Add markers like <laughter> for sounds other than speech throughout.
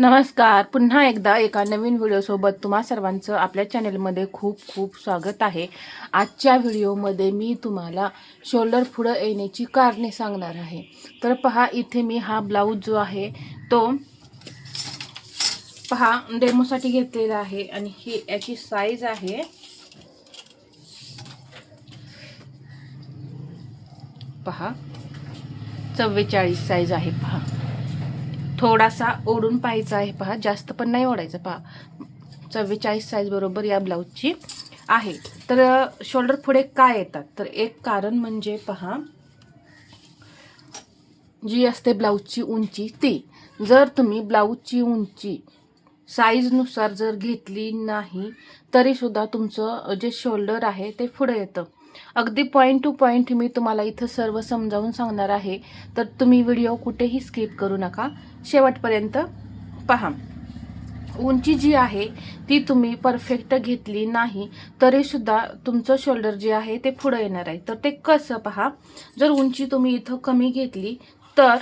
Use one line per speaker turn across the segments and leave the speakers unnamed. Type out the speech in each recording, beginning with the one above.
नमस्कार. पुन्हा एकदा एका नवीन व्हिडिओसोबत तुम्हा सर्वांचं आपल्या चॅनलमध्ये खूप खूप स्वागत आहे. आजच्या व्हिडिओमध्ये मी तुम्हाला शोल्डर पुढं येण्याची कारणे सांगणार आहे. तर पहा इथे मी हा ब्लाऊज जो आहे तो पहा डेमोसाठी घेतलेला आहे आणि ही याची साईज आहे. पहा चव्वेचाळीस साईज आहे पहा. थोडासा ओढून पाहायचा आहे पहा. जास्त पण नाही ओढायचं पहा. चव्वेचाळीस साईज बरोबर या ब्लाऊजची आहे. तर शोल्डर पुढे काय येतात? तर एक कारण म्हणजे पहा जी असते ब्लाऊजची उंची ती. जर तुम्ही ब्लाऊजची उंची साईजनुसार जर घेतली नाही तरीसुद्धा तुमचं जे शोल्डर आहे ते पुढे येतं. अगदी पॉईंट टू पॉईंट मी तुम्हाला इथं सर्व समजावून सांगणार आहे. तर तुम्ही व्हिडिओ कुठेही स्किप करू नका. शेवटपर्यंत पहा. उंची जी आहे ती तुम्ही परफेक्ट घेतली नाही तरीसुद्धा तुमचं शोल्डर जे आहे ते पुढं येणार आहे. तर ते कसं पहा? जर उंची तुम्ही इथं कमी घेतली तर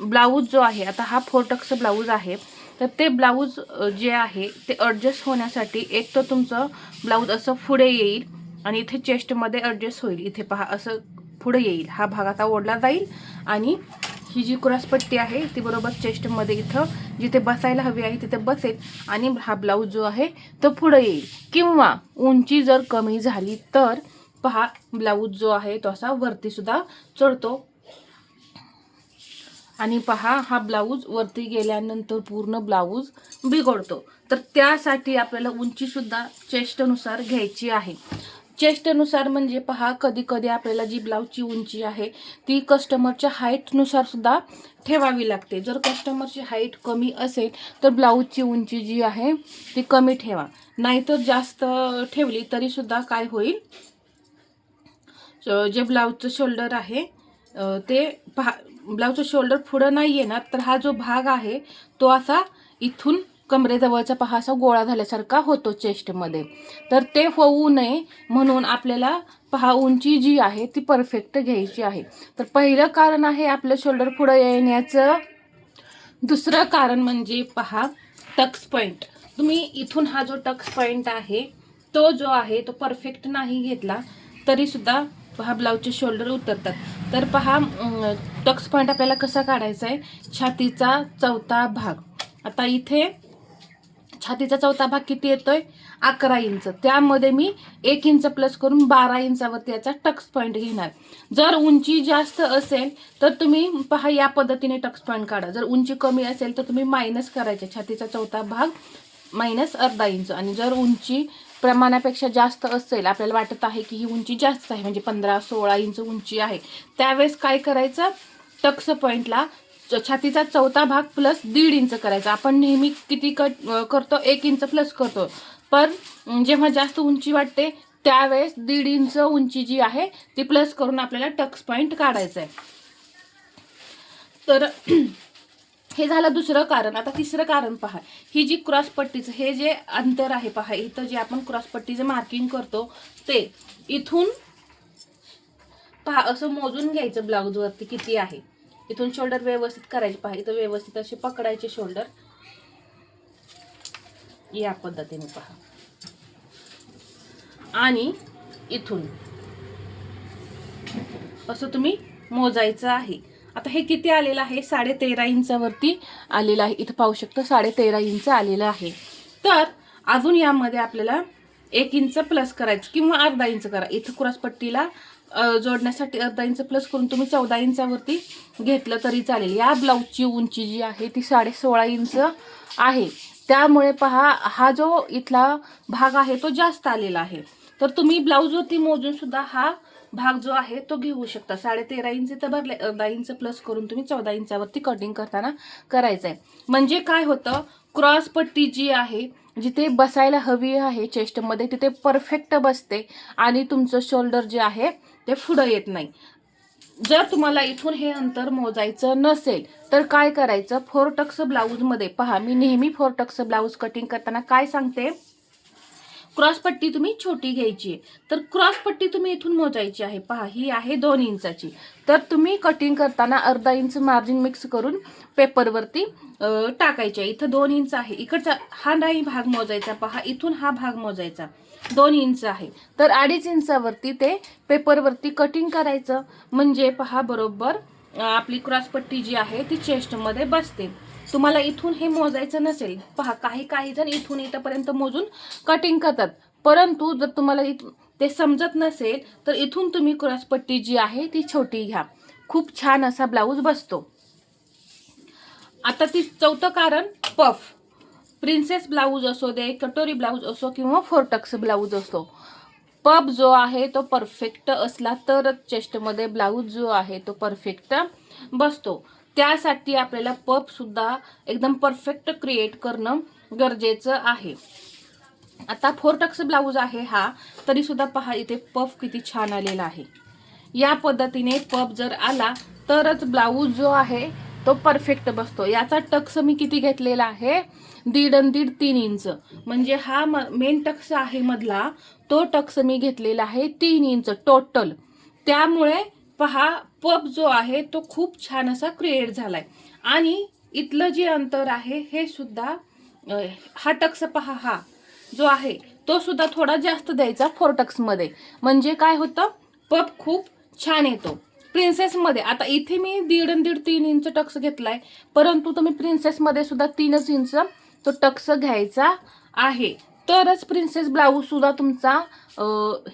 ब्लाऊज जो आहे आता हा फोरटक्स ब्लाऊज आहे तर ते ब्लाऊज जे आहे ते ॲडजस्ट होण्यासाठी एक तर तुमचं ब्लाऊज असं पुढे येईल. आणि इथे चेस्टमध्ये ॲडजस्ट होईल. इथे पहा असं पुढे येईल. हा भाग आता ओढला जाईल. आणि ही जी क्रॉसपट्टी आहे ती बरोबर चेस्टमध्ये इथं जिथे बसायला हवी आहे तिथे बसेल. आणि हा ब्लाऊज जो आहे तो पुढे येईल. किंवा उंची जर कमी झाली तर पहा ब्लाऊज जो आहे तो असा वरतीसुद्धा चढतो. आणि पहा हा ब्लाऊज वरती गेल्यानंतर पूर्ण ब्लाऊज बिघडतो. तर त्यासाठी आपल्याला उंचीसुद्धा चेस्टनुसार घ्यायची आहे. चेस्टनुसार म्हणजे पहा कधी कधी आपल्याला जी ब्लाऊजची उंची आहे ती कस्टमरच्या हाईटनुसार सुद्धा ठेवावी लागते. जर कस्टमरची हाईट कमी असेल तर ब्लाऊजची उंची जी आहे ती कमी ठेवा. नाहीतर जास्त ठेवली तरीसुद्धा काय होईल? जे ब्लाऊजचं शोल्डर आहे ते पहा ब्लाऊजचं शोल्डर पुढं नाही येणार तर हा जो भाग आहे तो असा इथून कमरेजवळचा पहा असा गोळा झाल्यासारखा होतो चेस्टमध्ये. तर ते होऊ नये म्हणून आपल्याला पहा उंची जी आहे ती परफेक्ट घ्यायची आहे. तर पहिलं कारण आहे आपलं शोल्डर पुढं येण्याचं. दुसरं कारण म्हणजे पहा टक्स पॉईंट तुम्ही इथून हा जो टक्स पॉईंट आहे तो जो आहे तो परफेक्ट नाही घेतला तरीसुद्धा पहा ब्लाऊजचे शोल्डर उतरतात. तर पहा टक्स पॉईंट आपल्याला कसा काढायचा आहे? छातीचा चौथा भाग. आता इथे छातीचा चौथा भाग किती येतोय? अकरा इंच. त्यामध्ये मी एक इंच प्लस करून बारा इंचावरती याचा टक्स पॉईंट घेणार. जर उंची जास्त असेल तर तुम्ही पहा या पद्धतीने टक्स पॉईंट काढा. जर उंची कमी असेल तर तुम्ही मायनस करायचे. छातीचा चौथा भाग मायनस अर्धा इंच. आणि जर उंची प्रमाणापेक्षा जास्त असेल आपल्याला वाटत आहे की ही उंची जास्त आहे म्हणजे पंधरा सोळा इंच उंची आहे त्यावेळेस काय करायचं? टक्स पॉईंटला छातीचा चौथा भाग प्लस दीड इंच करायचा. आपण नेहमी किती कट करतो? एक इंच प्लस करतो. पण जेव्हा जास्त उंची वाटते त्यावेळेस दीड इंच उंची जी आहे ती प्लस करून आपल्याला टक्स पॉईंट काढायचं आहे तर <clears throat> हे झालं दुसरं कारण. आता तिसरं कारण पहा. ही जी क्रॉस पट्टीचं हे जे अंतर आहे पहा इथं जे आपण क्रॉस पट्टीचं मार्किंग करतो ते इथून पहा असं मोजून घ्यायचं ब्लाऊजवरती किती आहे. इथून शोल्डर व्यवस्थित करायचे पहा. इथं व्यवस्थित असे पकडायचे शोल्डर या पद्धतीने पहा. आणि इथून असं तुम्ही मोजायचं आहे. आता हे किती आलेलं आहे? साडे तेरा इंचावरती आलेलं आहे. इथं पाहू शकतो साडे तेरा इंच आलेलं आहे. तर अजून यामध्ये आपल्याला एक इंच प्लस करायचं किंवा अर्धा इंच करा. इथं क्रॉसपट्टीला जोडण्यासाठी अर्धा इंच प्लस करून तुम्ही चौदा इंचावरती घेतलं तरी चालेल. या ब्लाऊजची उंची जी आहे ती साडे सोळा इंच आहे. त्यामुळे पहा हा जो इथला भाग आहे तो जास्त आलेला आहे. तर तुम्ही ब्लाऊजवरती मोजून सुद्धा हा भाग जो आहे तो घेऊ शकता. साडे तेरा इंच तर भरले अर्धा इंच प्लस करून तुम्ही चौदा इंचावरती कटिंग करताना करायचं आहे म्हणजे काय होतं क्रॉस पट्टी जी आहे जिथे बसायला हवी आहे चेस्टमध्ये तिथे परफेक्ट बसते आणि तुमचं शोल्डर जे आहे ते पुढं येत नाही. जर तुम्हाला इथून हे अंतर मोजायचं नसेल तर काय करायचं? फोर टक्स ब्लाऊजमध्ये पहा मी नेहमी फोर टक्स ब्लाऊज कटिंग करताना काय सांगते? क्रॉस पट्टी तुम्ही छोटी घ्यायची आहे. तर क्रॉस पट्टी तुम्ही इथून मोजायची आहे. पहा ही आहे दोन इंचाची. तर तुम्ही कटिंग करताना अर्धा इंच मार्जिन मिक्स करून पेपरवरती टाकायची टाकायचे आहे. इथं दोन इंच आहे. इकडचा हा नाही भाग मोजायचा. पहा इथून हा भाग मोजायचा. दोन इंच आहे. तर अडीच इंचावरती ते पेपरवरती कटिंग करायचं. म्हणजे पहा बरोबर आपली क्रॉसपट्टी जी आहे ती चेस्टमध्ये बसते. तुम्हाला इथून हे मोजायचं नसेल पहा काही काही जण इथून इथंपर्यंत मोजून कटिंग करतात. परंतु जर तुम्हाला ते समजत नसेल तर इथून तुम्ही क्रॉसपट्टी जी आहे ती छोटी घ्या. खूप छान असा ब्लाऊज बसतो. आता ती चौथं कारण पफ प्रिन्सेस ब्लाऊज असो दे कटोरी ब्लाऊज असो किंवा फोरटक्स ब्लाऊज असो. पब जो आहे तो परफेक्ट असला तरच चेस्टमध्ये ब्लाऊज जो आहे तो परफेक्ट बसतो. त्यासाठी आपल्याला पप सुद्धा एकदम परफेक्ट क्रिएट करणं गरजेचं आहे. आता फोर टक्स ब्लाऊज आहे हा तरी सुद्धा पहा इथे पफ किती छान आलेला आहे. या पद्धतीने पफ जर आला तरच ब्लाऊज जो आहे तो परफेक्ट बसतो. याचा टक्स मी किती घेतलेला आहे? दीड आणि दीड तीन इंच. म्हणजे हा मेन टक्स आहे मधला तो टक्स मी घेतलेला आहे तीन इंच टोटल त्यामुळे पहा पप जो आहे तो खूप छान असा क्रिएट झालाय. आणि इथलं जे अंतर आहे हे सुद्धा हा टक्स पहा हा जो आहे तो सुद्धा थोडा जास्त द्यायचा फोर टक्समध्ये म्हणजे काय होतं? पप खूप छान येतो. प्रिन्सेसमध्ये आता इथे मी दीड आणि दीड तीन इंच टक्स घेतलाय परंतु तुम्ही प्रिन्सेसमध्ये सुद्धा तीनच इंच तो टक्स घ्यायचा आहे. तरच प्रिन्सेस ब्लाऊज सुद्धा तुमचा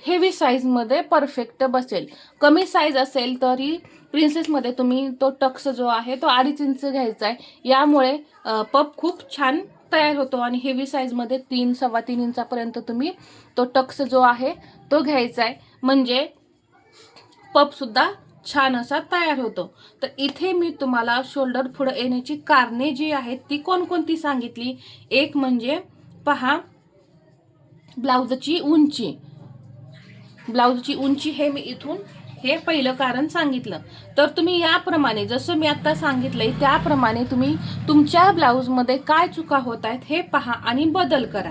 हेवी साईजमध्ये परफेक्ट बसेल. कमी साईज असेल तरी प्रिन्सेसमध्ये तुम्ही तो टक्स जो आहे तो अडीच इंच घ्यायचा आहे. यामुळे पप खूप छान तयार होतो आणि हेवी साईजमध्ये तीन सव्वा तीन इंचापर्यंत तुम्ही तो टक्स जो आहे तो घ्यायचा आहे. म्हणजे पपसुद्धा छान असा तयार होतो. तर इथे मी तुम्हाला शोल्डर पुढं येण्याची कारणे जी आहेत ती कोणकोणती सांगितली? एक म्हणजे पहा ब्लाऊजची उंची. ब्लाऊजची उंची हे मी इथून हे पहिलं कारण सांगितलं. तर तुम्ही याप्रमाणे जसं मी आत्ता सांगितलंय त्याप्रमाणे तुम्ही तुमच्या ब्लाऊजमध्ये काय चुका होत आहेत हे पहा आणि बदल करा.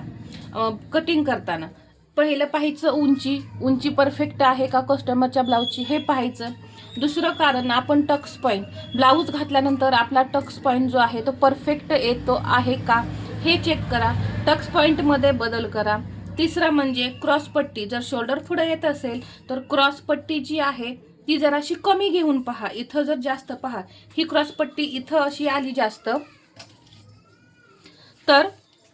कटिंग करताना. पहिलं पाहायचं उंची. उंची परफेक्ट आहे का कस्टमरच्या ब्लाऊजची हे पाहायचं. दुसरं कारण आपण टक्स पॉईंट ब्लाऊज घातल्यानंतर आपला टक्स पॉईंट जो आहे तो परफेक्ट येतो आहे का हे चेक करा. टक्स पॉईंटमध्ये बदल करा. तिसरा म्हणजे क्रॉस पट्टी. जर शोल्डर पुढे येत असेल तर क्रॉस पट्टी जी आहे ती जराशी कमी घेऊन पहा. इथं जर जास्त पहा ही क्रॉस पट्टी इथं अशी आली जास्त. तर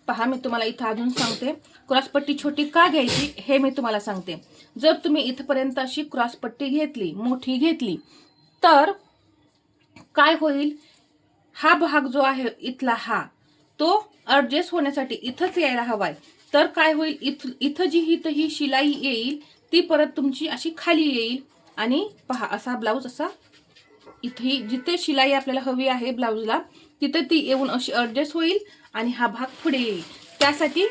पहा मी तुम्हाला इथं अजून सांगते. क्रॉसपट्टी छोटी का घ्यायची हे मी तुम्हाला सांगते. जर तुम्ही इथपर्यंत अशी क्रॉसपट्टी घेतली मोठी घेतली तर काय होईल? हा भाग जो आहे इथला हा तो ॲडजस्ट होण्यासाठी इथंच यायला हवाय. तर काय होईल? इथ इथं जी इथं ही शिलाई येईल ती परत तुमची अशी खाली येईल. आणि पहा असा ब्लाऊज असा इथे जिथे शिलाई आपल्याला हवी आहे ब्लाऊजला तिथे ती येऊन अशी ॲडजस्ट होईल आणि हा भाग पुढे येईल. त्यासाठी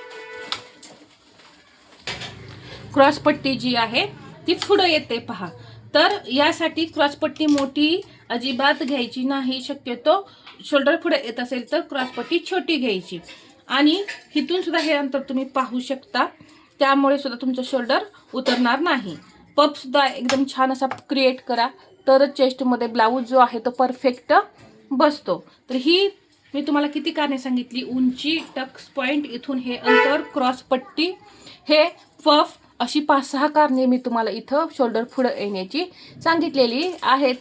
क्रॉसपट्टी जी आहे ती पुढं येते पहा. तर यासाठी क्रॉसपट्टी मोठी अजिबात घ्यायची नाही शक्यतो शोल्डर पुढे येत असेल तर क्रॉसपट्टी छोटी घ्यायची. आणि इथून सुद्धा हे अंतर तुम्ही पाहू शकता. त्यामुळे सुद्धा तुमचं शोल्डर उतरणार नाही. पप सुद्धा एकदम छान असा क्रिएट करा. तरच चेस्टमध्ये ब्लाऊज जो आहे तो परफेक्ट बसतो. तर ही मी तुम्हाला किती कारणे सांगितली? उंची टक्स पॉईंट इथून हे अंतर क्रॉस पट्टी हे पफ अशी पाच सहा कारणे मी तुम्हाला इथं शोल्डर पुढं येण्याची सांगितलेली आहेत.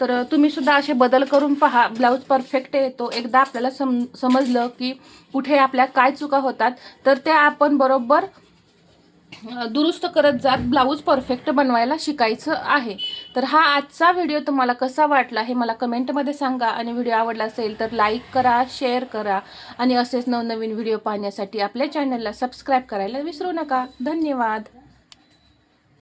तर तुम्ही सुद्धा असे बदल करून पहा. ब्लाऊज परफेक्ट येतो एकदा आपल्याला सम समजलं की कुठे आपल्या काय चुका होतात तर त्या आपण बरोबर दुरुस्त करत जात ब्लाऊज परफेक्ट बनवायला शिकायचं आहे. तर हा आजचा व्हिडिओ तुम्हाला कसा वाटला हे मला कमेंटमध्ये सांगा. आणि व्हिडिओ आवडला असेल तर लाईक करा शेअर करा. आणि असेच नवनवीन व्हिडिओ पाहण्यासाठी आपल्या चॅनलला सबस्क्राईब करायला विसरू नका. धन्यवाद.